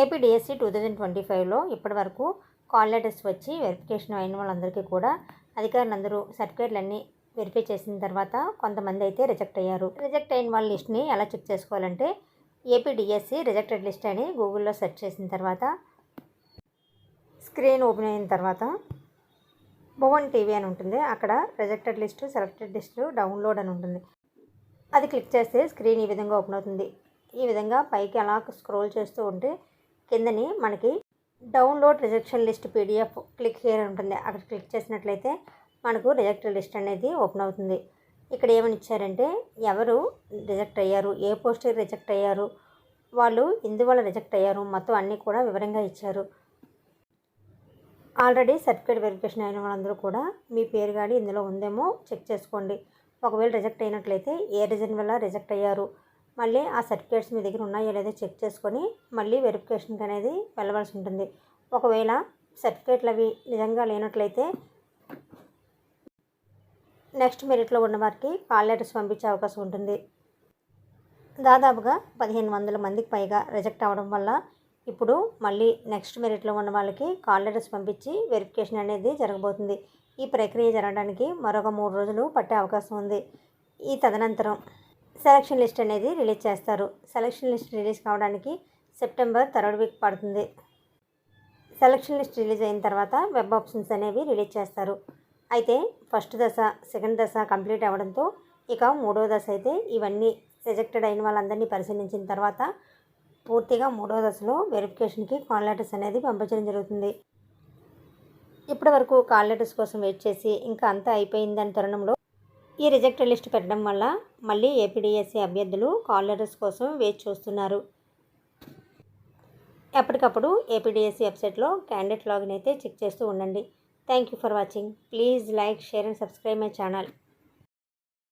APDSC two thousand twenty ఫైవ్లో ఇప్పటి వరకు కాల్ లెటర్స్ వచ్చి వెరిఫికేషన్ అయిన వాళ్ళందరికీ కూడా అధికారులందరూ సర్టిఫికేట్లన్నీ వెరిఫై చేసిన తర్వాత కొంతమంది అయితే రిజెక్ట్ అయ్యారు. రిజెక్ట్ అయిన వాళ్ళ లిస్ట్ని ఎలా చెక్ చేసుకోవాలంటే ఏపీడిఎస్సి రిజెక్టెడ్ లిస్ట్ అని గూగుల్లో సెర్చ్ చేసిన తర్వాత స్క్రీన్ ఓపెన్ అయిన తర్వాత భువన్ టీవీ అని ఉంటుంది. అక్కడ rejected list selected list download అని ఉంటుంది. అది క్లిక్ చేస్తే స్క్రీన్ ఈ విధంగా ఓపెన్ అవుతుంది. ఈ విధంగా పైకి అలా స్క్రోల్ చేస్తూ ఉంటే కిందని మనకి download rejection list PDF click here ఉంటుంది. అక్కడ క్లిక్ చేసినట్లయితే మనకు రిజెక్ట్ లిస్ట్ అనేది ఓపెన్ అవుతుంది. ఇక్కడ ఏమని ఇచ్చారంటే ఎవరు రిజెక్ట్ అయ్యారు ఏ పోస్ట్ రిజెక్ట్ అయ్యారు వాళ్ళు ఎందువల్ల రిజెక్ట్ అయ్యారు మొత్తం అన్నీ కూడా వివరంగా ఇచ్చారు. ఆల్రెడీ సర్టిఫికేట్ వెరిఫికేషన్ అయిన వాళ్ళందరూ కూడా మీ పేరు గాడి ఇందులో ఉందేమో చెక్ చేసుకోండి. ఒకవేళ రిజెక్ట్ అయినట్లయితే ఏ రీజన్ వల్ల రిజెక్ట్ అయ్యారు మళ్ళీ ఆ సర్టిఫికేట్స్ మీ దగ్గర ఉన్నాయో లేదో చెక్ చేసుకొని మళ్ళీ వెరిఫికేషన్కి అనేది వెళ్ళవలసి ఉంటుంది. ఒకవేళ సర్టిఫికేట్లు అవి నిజంగా లేనట్లయితే నెక్స్ట్ మెరిట్లో ఉన్న వారికి కాల్ లెటర్స్ పంపించే అవకాశం ఉంటుంది. దాదాపుగా పదిహేను వందల మందికి పైగా రిజెక్ట్ అవ్వడం వల్ల ఇప్పుడు మళ్ళీ నెక్స్ట్ మెరిట్లో ఉన్న వాళ్ళకి కాల్ లెటర్స్ పంపించి వెరిఫికేషన్ అనేది జరగబోతుంది. ఈ ప్రక్రియ జరగడానికి మరొక మూడు రోజులు పట్టే అవకాశం ఉంది. ఈ తదనంతరం సెలక్షన్ లిస్ట్ అనేది రిలీజ్ చేస్తారు. సెలక్షన్ లిస్ట్ రిలీజ్ కావడానికి సెప్టెంబర్ థర్డ్ వీక్ పడుతుంది. సెలక్షన్ లిస్ట్ రిలీజ్ అయిన తర్వాత వెబ్ ఆప్షన్స్ అనేవి రిలీజ్ చేస్తారు. అయితే ఫస్ట్ దశ సెకండ్ దశ కంప్లీట్ అవ్వడంతో ఇక మూడో దశ అయితే ఇవన్నీ రిజెక్టెడ్ అయిన వాళ్ళందరినీ పరిశీలించిన తర్వాత పూర్తిగా మూడో దశలో వెరిఫికేషన్కి కాల్ లెటర్స్ అనేది పంపించడం జరుగుతుంది. ఇప్పటి వరకు కాల్ లెటర్స్ కోసం వెయిట్ చేసి ఇంకా అంతా అయిపోయిందని తరుణంలో ఈ రిజెక్ట్ లిస్ట్ పెట్టడం వల్ల మళ్ళీ ఏపీడీఎస్సీ అభ్యర్థులు కాల్ లెటర్స్ కోసం వేచి చూస్తున్నారు. ఎప్పటికప్పుడు ఏపీడీఎస్సీ వెబ్సైట్లో క్యాండిడేట్ లాగిన్ అయితే చెక్ చేస్తూ ఉండండి. Thank you for watching. Please like share and subscribe my channel.